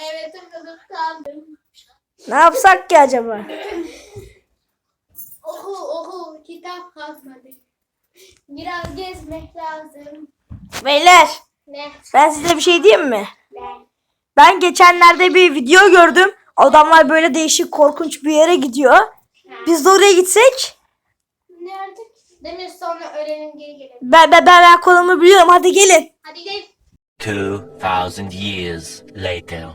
eve tıkılıp kaldım. Ne yapsak ki acaba? Oku oku kitap kalmadı. Biraz gezmek lazım. Beyler Ne? ben size bir şey diyeyim mi? Ne? Ben geçenlerde bir video gördüm. Adamlar böyle değişik korkunç bir yere gidiyor. Biz de oraya gitsek. Nerede? Demir sonra öğlenin geri gelelim. Ben, ben, ben, ben konumu biliyorum. Hadi gelin. Hadi gel. 2,000 years later.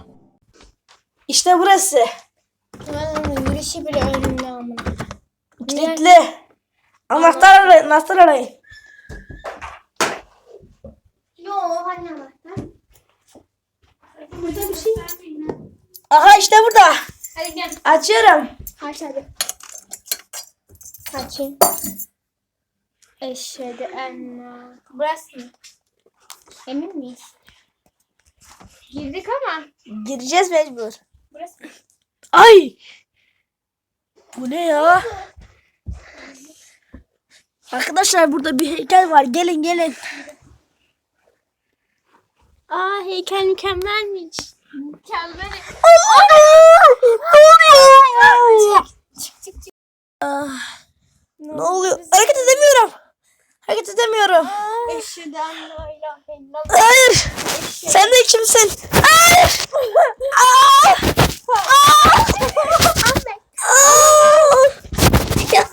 İşte burası. Yürüyüşü bile önümde ama. Kilitli. Anahtar arayın. Anahtar arayın. Yo hani anahtar? Burada bir şey. Aha işte burada. Hadi gel. Açıyorum. Aç hadi. Açayım. Eşhedü enne. Burası mı? Emin miyiz? Girdik ama. Gireceğiz mecbur. Burası? Ay. Bu ne ya? Arkadaşlar burada bir heykel var. Gelin gelin. Aa heykel mükemmelmiş. Mükemmel. Hayır. Sen de kimsin? Hayır. Ah! Ah! Ah! Ya!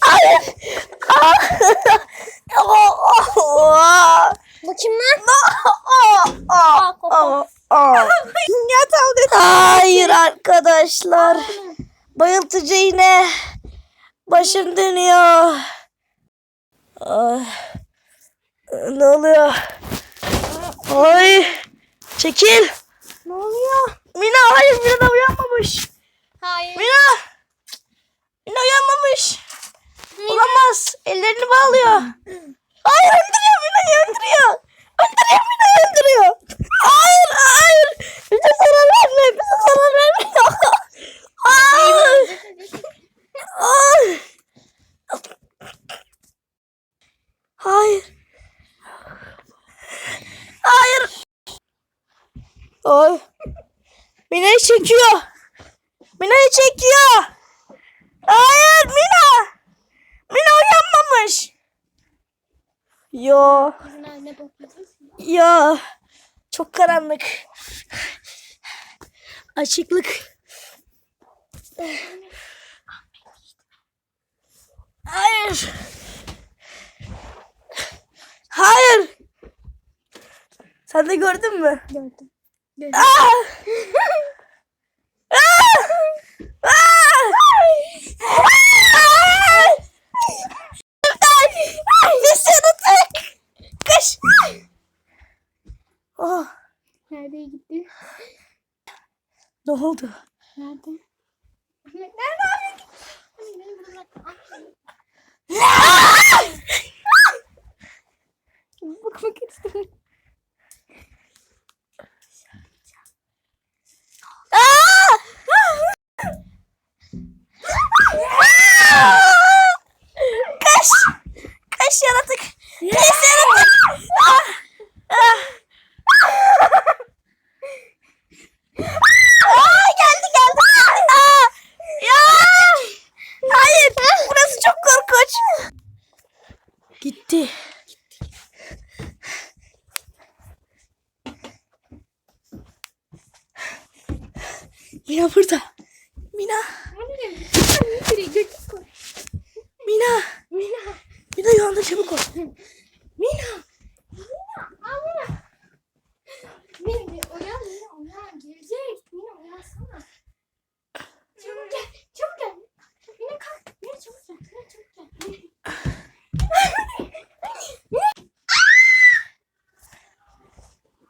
Hayır. Ah! Ah! Bu kim lan? Ah! Ah! Ah! Ah! Hayır arkadaşlar. Bayıltıcı iğne. Başım dönüyor. Ay. Ne oluyor? Ay. Çekil. Ne oluyor? Mina hayır Mina da uyanmamış. Hayır. Mina. Mina uyanmamış. Olamaz. Ellerini bağlıyor. Hayır öldürüyor Mina'yı öldürüyor. Hayır hayır. Bize zarar verme. Bize zarar verme. Hayır. Ay. Hayır. Hayır. Ay. Mina'yı çekiyor. Mina'yı çekiyor. Hayır Mina. Mina uyanmamış. Yo. Ya. Çok karanlık. Açıklık. Hayır. Hayır. Sen de gördün mü? Gördüm. Ah! Ah! Yaratık. Kış. Oh, Nereye gitti? ne oldu? Nerede? Nerede abi? Beni bırak. Bakmak istedim. Ah! Kaç. Kaç yaratık. Pis yaratık. Ah! Ah! Aa, geldi geldi. Aa! Ya! Hayır. Burası çok korkunç. Gitti. Mina burada. Mina. Mina. Mina. Mina uyandı çabuk ol. Mina. Mina. Mina. Mina uyan Mina uyan. Gelecek. Mina uyansana. Çabuk gel. Çabuk gel. Mina kalk. Mina çabuk gel. Mina çabuk gel.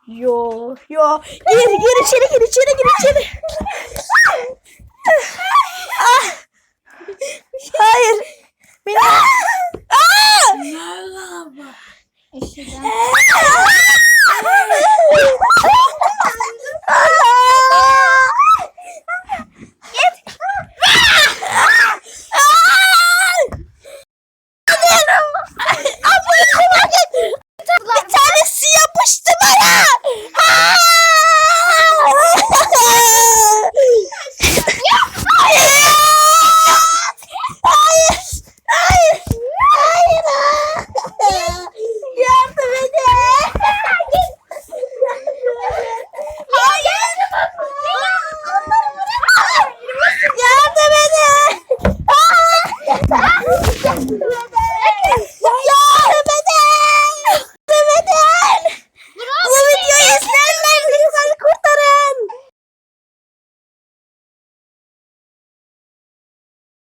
Yo yo. Gir gir içeri gir içeri gir içeri. 啊